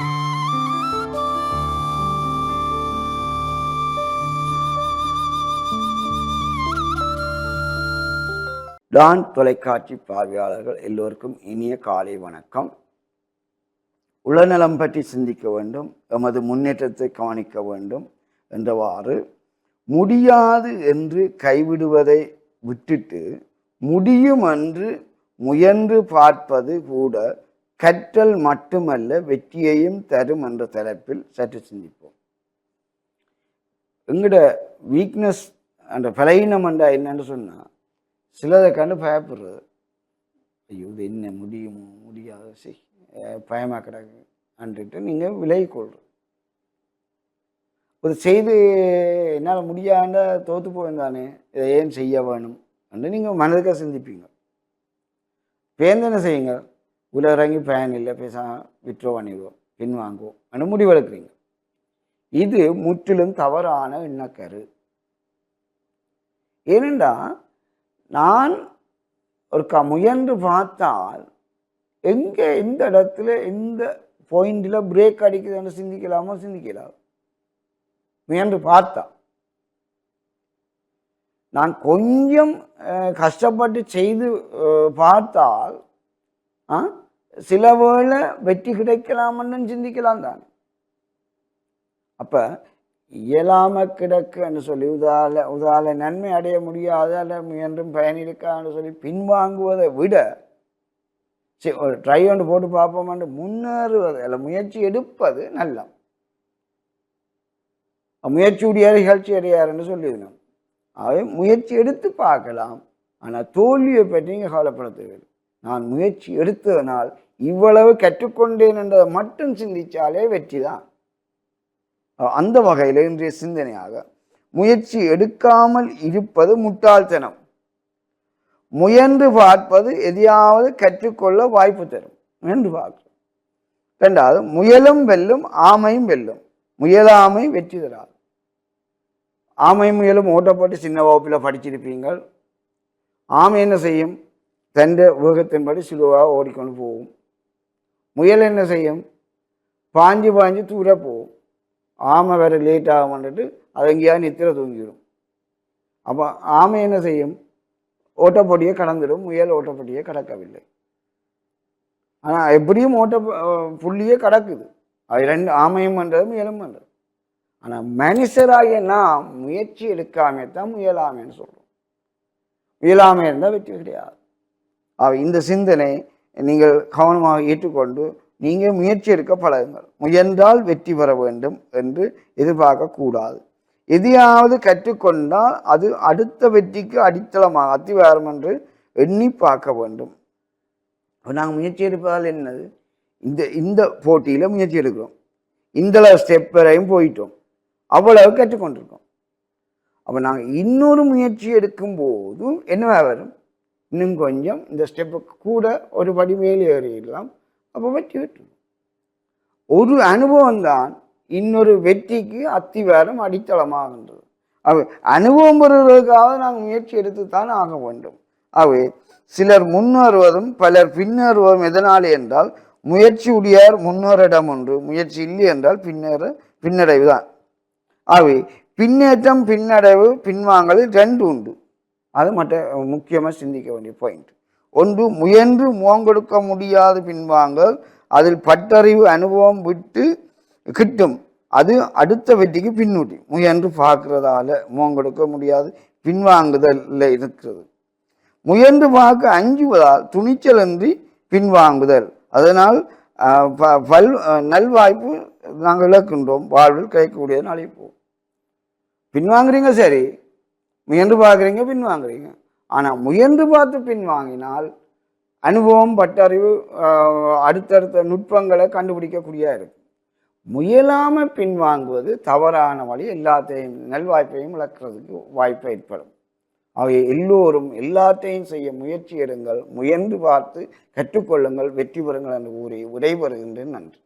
Don தொலைக்காட்சி பார்வையாளர்கள் எல்லோருக்கும் இனிய காலை வணக்கம். உளநலம் பற்றி சிந்திக்க வேண்டும் எமது முன்னேற்றத்தை கவனிக்க வேண்டும் என்றவாறு முடியாது என்று கைவிடுவதை விட்டுட்டு முடியும் என்று முயன்று பார்ப்பது கூட கற்றல் மட்டுமல்ல வெற்றியையும் தரும் என்ற தலைப்பில் சற்று சிந்திப்போம். எங்கட வீக்னஸ் அந்த பலகீனம் என்றா என்னன்னு சொன்னால் சிலதை கண்டு பயப்படுறது. ஐயோ இது என்ன முடியுமோ முடியாது சரி பயமாக கிடக்கு அன்றுட்டு நீங்கள் விலகி கொள்றது. ஒரு செய்து என்னால் முடியாண்டா தோற்று போயிருந்தானே இதை ஏன் செய்ய வேணும் என்று நீங்கள் மனதுக்காக சிந்திப்பீங்க. பேர்ந்து செய்யுங்க உள்ள இறங்கி பயன் இல்லை பேச விட்ரோ பண்ணிடுவோம் பின் வாங்குவோம். அனு முடிவெடுக்கிறீங்க இது முற்றிலும் தவறான எண்ணக்கரு. ஏனென்றா நான் ஒரு க முயன்று பார்த்தால் எங்கே எந்த இடத்துல எந்த பாயிண்டில் பிரேக் அடிக்குதுன்னு சிந்திக்கலாமோ சிந்திக்கலாம் முயன்று பார்த்தா நான் கொஞ்சம் கஷ்டப்பட்டு செய்து பார்த்தால் ஆ, சில வேளை வெற்றி கிடைக்கலாம்னு சிந்திக்கலாம் தான். அப்போ இயலாம கிடக்குன்னு சொல்லி உதால உதால நன்மை அடைய முடியாத அல்ல முயன்றும் பயனிருக்கான்னு சொல்லி பின்வாங்குவதை விட சரி ஒரு ட்ரை ஒன்று போட்டு பார்ப்போமான்னு முன்னேறுவது அல்ல முயற்சி எடுப்பது நல்ல முயற்சி உடையார் இகழ்ச்சி அடையாருன்னு சொல்லியிருந்தோம் ஆகவே முயற்சி எடுத்து பார்க்கலாம். ஆனால் தோல்வியை பற்றி நீங்கள் கவலைப்பட தேவையில்லை. நான் முயற்சி எடுத்ததனால் இவ்வளவு கற்றுக்கொண்டேன் என்றதை மட்டும் சிந்திச்சாலே வெற்றி தான். அந்த வகையில் இன்றைய சிந்தனையாக முயற்சி எடுக்காமல் இருப்பது முட்டாள்தனம். முயன்று பார்ப்பது எதையாவது கற்றுக்கொள்ள வாய்ப்பு தரும் முயன்று பார்க்கிறோம். ரெண்டாவது முயலும் வெல்லும் ஆமையும் வெல்லும். முயலாமை வெற்றி தராது. ஆமை முயலும் ஓட்டப்பட்டு சின்ன வகுப்பில் படிச்சிருப்பீங்கள். ஆமை என்ன செய்யும்? தண்ட வேகத்தின்படி சுலுவாக ஓடிக்கொண்டு போகும். முயல் என்ன செய்யும்? பாஞ்சு பாஞ்சு தூர போகும். ஆமை வேற லேட் ஆகும்ன்ட்டு அது எங்கேயாவது நித்திர தூங்கிடும் அப்போ ஆமை என்ன செய்யும்? ஓட்டப்பொடியை கடந்துடும். முயல் ஓட்டப்பொடியை கடக்கவில்லை. ஆனால் எப்படியும் ஓட்ட புள்ளியே கடக்குது. அது ரெண்டு ஆமையும் பண்ணுறது முயலும் பண்ணுறது ஆனால் மனுஷராகிய நாம் முயற்சி எடுக்காமே தான் முயலாமைன்னு சொல்கிறோம் முயலாமை இருந்தால் வெற்றி கிடையாது. இந்த சிந்தனை நீங்கள் கவனமாக ஏற்றுக்கொண்டு நீங்கள் முயற்சி எடுக்க பழகுங்கள். முயன்றால் வெற்றி பெற வேண்டும் என்று எதிர்பார்க்கக்கூடாது. எதையாவது கற்றுக்கொண்டால் அது அடுத்த வெற்றிக்கு அடித்தளமாக அத்திவாரம் என்று எண்ணி பார்க்க வேண்டும். நாங்கள் முயற்சி எடுப்பதால் என்னது? இந்த இந்த போட்டியில் முயற்சி எடுக்கிறோம். இந்த ஸ்டெப் வரையும் போயிட்டோம். அவ்வளவு கற்றுக்கொண்டிருக்கோம். அப்போ நாங்கள் இன்னொரு முயற்சி எடுக்கும் போதும் என்னவா வரும்? இன்னும் கொஞ்சம் இந்த ஸ்டெப்புக்கு கூட ஒரு படி மேலே ஏறிடலாம். அப்போ வெற்றி வெற்றி ஒரு அனுபவம் தான் இன்னொரு வெற்றிக்கு அத்திவாரம் அடித்தளமாகின்றது. அவை அனுபவம் பெறுவதற்காக நாங்கள் முயற்சி எடுத்துத்தான் ஆக வேண்டும். அவை சிலர் முன்னேறுவதும் பலர் பின்னேறுவதும் எதனால் என்றால் முயற்சி உடையார் முன்னேறிடம் ஒன்று முயற்சி இல்லை என்றால் பின்னேற பின்னடைவு தான் ஆகவே பின்னேற்றம் பின்னடைவு பின்வாங்கல் ரெண்டு உண்டு. அது மற்ற முக்கியமாக சிந்திக்க வேண்டிய பாயிண்ட் ஒன்று முயன்று முகங்கொடுக்க முடியாது பின்வாங்கல் அதில் பட்டறிவு அனுபவம் விட்டு கிட்டும். அது அடுத்த வெற்றிக்கு பின்னூட்டி. முயன்று பார்க்கறதால முகங்கொடுக்க முடியாது பின்வாங்குதலில் இருக்கிறது. முயன்று பார்க்க அஞ்சுவதால் துணிச்சலின்றி பின்வாங்குதல். அதனால் ப- பல் நல்வாய்ப்பு நாங்கள் இழக்கின்றோம். வாழ்வில் கிடைக்கக்கூடிய நாளைக்கு போகும். பின்வாங்குறீங்க சரி. முயன்று பார்க்குறீங்க பின்வாங்குறீங்க ஆனால் முயன்று பார்த்து பின்வாங்கினால் அனுபவம் பட்டறிவு அடுத்தடுத்த நுட்பங்களை கண்டுபிடிக்கக்கூடிய இருக்கு. முயலாமல் பின்வாங்குவது தவறான வழி. எல்லாத்தையும் நல்வாய்ப்பையும் இழக்கிறதுக்கு வாய்ப்பு ஏற்படும். அவை எல்லோரும் எல்லாத்தையும் செய்ய முயற்சி எடுங்கள். முயன்று பார்த்து கற்றுக்கொள்ளுங்கள். வெற்றி பெறுங்கள் என்று கூறி விடைபெறுகின்றேன். நன்றி.